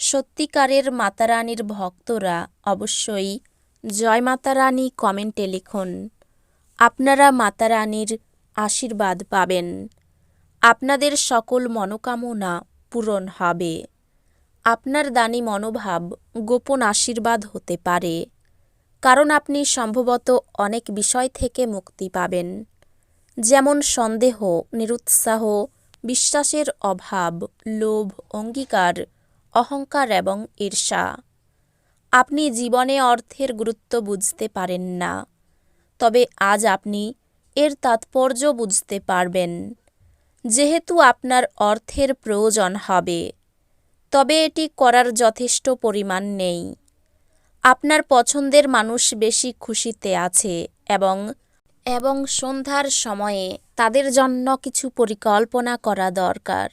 সত্যিকারের মাতারানীর ভক্তরা অবশ্যই জয় মাতারানী কমেন্টে লিখুন। আপনারা মাতারানীর আশীর্বাদ পাবেন। আপনাদের সকল মনোকামনা পূরণ হবে। আপনার দানি মনোভাব গোপন আশীর্বাদ হতে পারে। কারণ আপনি সম্ভবত অনেক বিষয় থেকে মুক্তি পাবেন। যেমন সন্দেহ, নিরুৎসাহ, বিশ্বাসের অভাব, লোভ, অঙ্গীকার অহংকার এবং ঈর্ষা। আপনি জীবনে অর্থের গুরুত্ব বুঝতে পারেন না। তবে আজ আপনি এর তাৎপর্য বুঝতে পারবেন। যেহেতু আপনার অর্থের প্রয়োজন হবে, তবে এটি করার যথেষ্ট পরিমাণ নেই। আপনার পছন্দের মানুষ বেশি খুশিতে আছে এবং এবং সন্ধ্যার সময়ে তাদের জন্য কিছু পরিকল্পনা করা দরকার।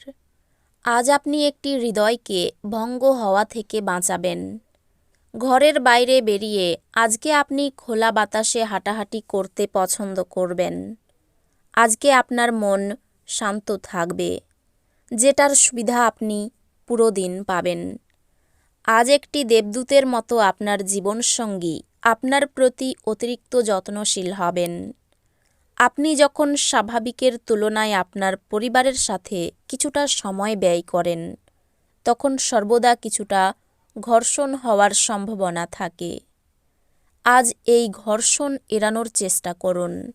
আজ আপনি একটি হৃদয়কে ভঙ্গ হওয়া থেকে বাঁচাবেন। ঘরের বাইরে বেরিয়ে আজকে আপনি খোলা বাতাসে হাঁটাহাঁটি করতে পছন্দ করবেন। আজকে আপনার মন শান্ত থাকবে। যেটার সুবিধা আপনি পুরো দিন পাবেন। আজ একটি দেবদূতের মতো আপনার জীবনসঙ্গী আপনার প্রতি অতিরিক্ত যত্নশীল হবেন। আপনি যখন স্বাভাবিকের তুলনায় আপনার পরিবারের সাথে কিছুটা সময় ব্যয় করেন, তখন সর্বদা কিছুটা ঘর্ষণ হওয়ার সম্ভাবনা থাকে। আজ এই ঘর্ষণ এড়ানোর চেষ্টা করুন।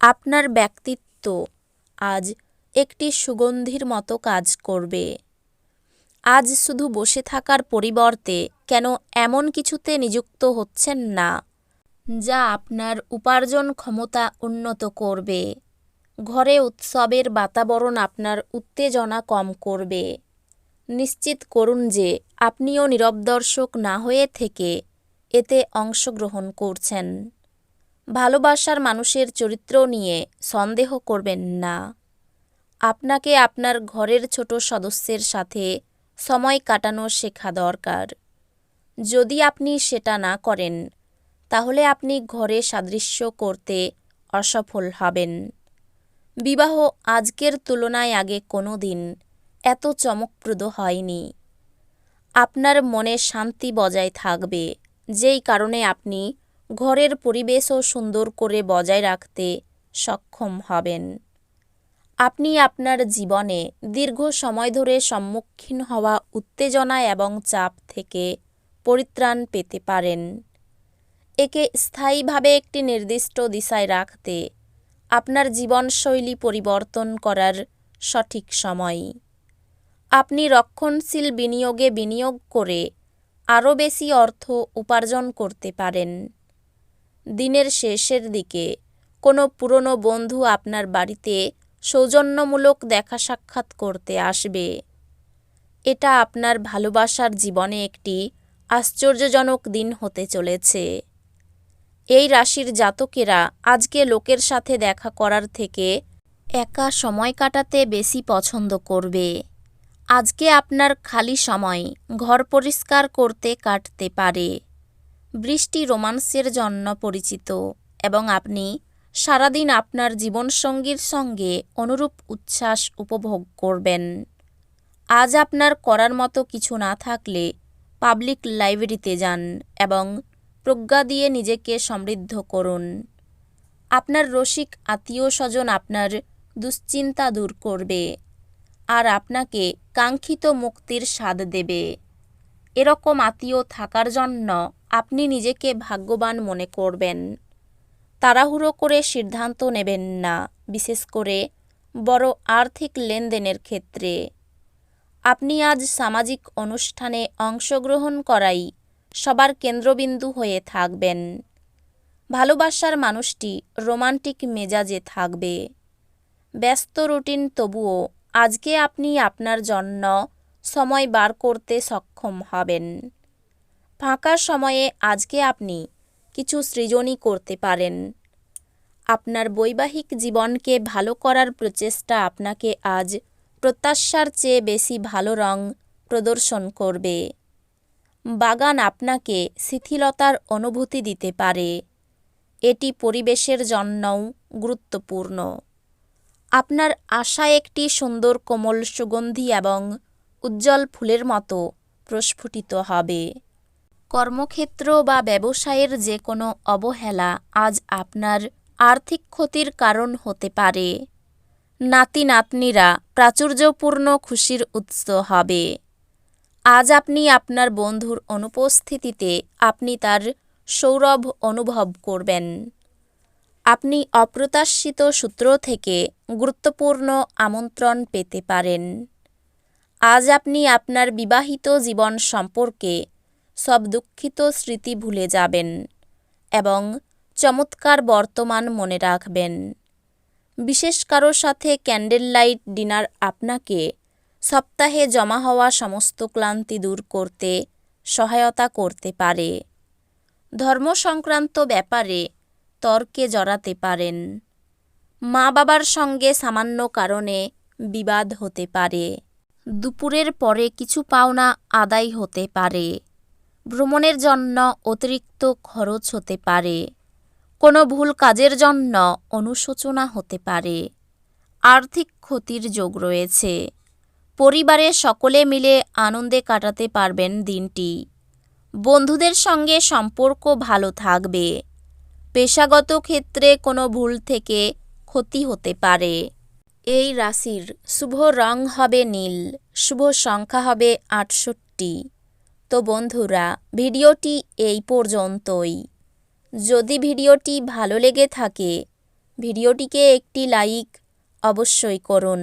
আপনার ব্যক্তিত্ব আজ একটি সুগন্ধির মতো কাজ করবে। আজ শুধু বসে থাকার পরিবর্তে কেন এমন কিছুতে নিযুক্ত হচ্ছেন না? যা আপনার উপার্জন ক্ষমতা উন্নত করবে। ঘরে উৎসবের বাতাবরণ আপনার উত্তেজনা কম করবে। নিশ্চিত করুন যে আপনিও নীরব দর্শক না হয়ে থেকে এতে অংশগ্রহণ করছেন। ভালোবাসার মানুষের চরিত্র নিয়ে সন্দেহ করবেন না। আপনাকে আপনার ঘরের ছোট সদস্যের সাথে সময় কাটানো শেখা দরকার। যদি আপনি সেটা না করেন তাহলে আপনি ঘরে সাদৃশ্য করতে অসফল হবেন। বিবাহ আজকের তুলনায় আগে কোনো দিন এত চমকপ্রদ হয়নি। আপনার মনে শান্তি বজায় থাকবে, যেই কারণে আপনি ঘরের পরিবেশও সুন্দর করে বজায় রাখতে সক্ষম হবেন। আপনি আপনার জীবনে দীর্ঘ সময় ধরে সম্মুখীন হওয়া উত্তেজনা এবং চাপ থেকে পরিত্রাণ পেতে পারেন। একে স্থায়ীভাবে একটি নির্দিষ্ট দিশায় রাখতে আপনার জীবনশৈলী পরিবর্তন করার সঠিক সময়। আপনি রক্ষণশীল বিনিয়োগে বিনিয়োগ করে আরও বেশি অর্থ উপার্জন করতে পারেন। দিনের শেষের দিকে কোনো পুরনো বন্ধু আপনার বাড়িতে সৌজন্যমূলক দেখা সাক্ষাৎ করতে আসবে। এটা আপনার ভালোবাসার জীবনে একটি আশ্চর্যজনক দিন হতে চলেছে। এই রাশির জাতকেরা আজকে লোকের সাথে দেখা করার থেকে একা সময় কাটাতে বেশি পছন্দ করবে। আজকে আপনার খালি সময় ঘর পরিষ্কার করতে কাটতে পারে। বৃষ্টি রোমান্সের জন্য পরিচিত এবং আপনি সারাদিন আপনার জীবনসঙ্গীর সঙ্গে অনুরূপ উচ্ছ্বাস উপভোগ করবেন। আজ আপনার করার মতো কিছু না থাকলে পাবলিক লাইব্রেরিতে যান এবং প্রজ্ঞা দিয়ে নিজেকে সমৃদ্ধ করুন। আপনার রসিক আত্মীয় স্বজন আপনার দুশ্চিন্তা দূর করবে আর আপনাকে কাঙ্ক্ষিত মুক্তির স্বাদ দেবে। এরকম আত্মীয় থাকার জন্য আপনি নিজেকে ভাগ্যবান মনে করবেন। তাড়াহুড়ো করে সিদ্ধান্ত নেবেন না, বিশেষ করে বড় আর্থিক লেনদেনের ক্ষেত্রে। আপনি আজ সামাজিক অনুষ্ঠানে অংশগ্রহণ করাই সবার কেন্দ্রবিন্দু হয়ে থাকবেন। ভালোবাসার মানুষটি রোমান্টিক মেজাজে থাকবে। ব্যস্ত রুটিন তবুও আজকে আপনি আপনার জন্য সময় বার করতে সক্ষম হবেন। ফাঁকা সময়ে আজকে আপনি কিছু সৃজনই করতে পারেন। আপনার বৈবাহিক জীবনকে ভালো করার প্রচেষ্টা আপনাকে আজ প্রত্যাশার চেয়ে বেশি ভালো রং প্রদর্শন করবে। বাগান আপনাকে শিথিলতার অনুভূতি দিতে পারে। এটি পরিবেশের জন্যও গুরুত্বপূর্ণ। আপনার আশা একটি সুন্দর কোমল সুগন্ধি এবং উজ্জ্বল ফুলের মতো প্রস্ফুটিত হবে। কর্মক্ষেত্র বা ব্যবসায়ের যে কোনো অবহেলা আজ আপনার আর্থিক ক্ষতির কারণ হতে পারে। নাতি নাতনিরা প্রাচুর্যপূর্ণ খুশির উৎস হবে। আজ আপনি আপনার বন্ধুর অনুপস্থিতিতে আপনি তার সৌরভ অনুভব করবেন। আপনি অপ্রত্যাশিত সূত্র থেকে গুরুত্বপূর্ণ আমন্ত্রণ পেতে পারেন। আজ আপনি আপনার বিবাহিত জীবন সম্পর্কে সব দুঃখিত স্মৃতি ভুলে যাবেন এবং চমৎকার বর্তমান মনে রাখবেন। বিশেষ কারও সাথে ক্যান্ডেল লাইট ডিনার আপনাকে সপ্তাহে জমা হওয়া সমস্ত ক্লান্তি দূর করতে, সহায়তা করতে পারে। ধর্ম সংক্রান্ত ব্যাপারে তর্কে জড়াতে পারেন। মা বাবার সঙ্গে সামান্য কারণে বিবাদ হতে পারে। দুপুরের পরে কিছু পাওনা আদায় হতে পারে। ভ্রমণের জন্য অতিরিক্ত খরচ হতে পারে। কোনো ভুল কাজের জন্য অনুশোচনা হতে পারে। আর্থিক ক্ষতির যোগ রয়েছে। পরিবারের সকলে মিলে আনন্দে কাটাতে পারবেন দিনটি। বন্ধুদের সঙ্গে সম্পর্ক ভালো থাকবে। পেশাগত ক্ষেত্রে কোনো ভুল থেকে ক্ষতি হতে পারে। এই রাশির শুভ রং হবে নীল, শুভ সংখ্যা হবে আটষট্টি। তো বন্ধুরা, ভিডিওটি এই পর্যন্তই। যদি ভিডিওটি ভালো লেগে থাকে, ভিডিওটিকে একটি লাইক অবশ্যই করুন।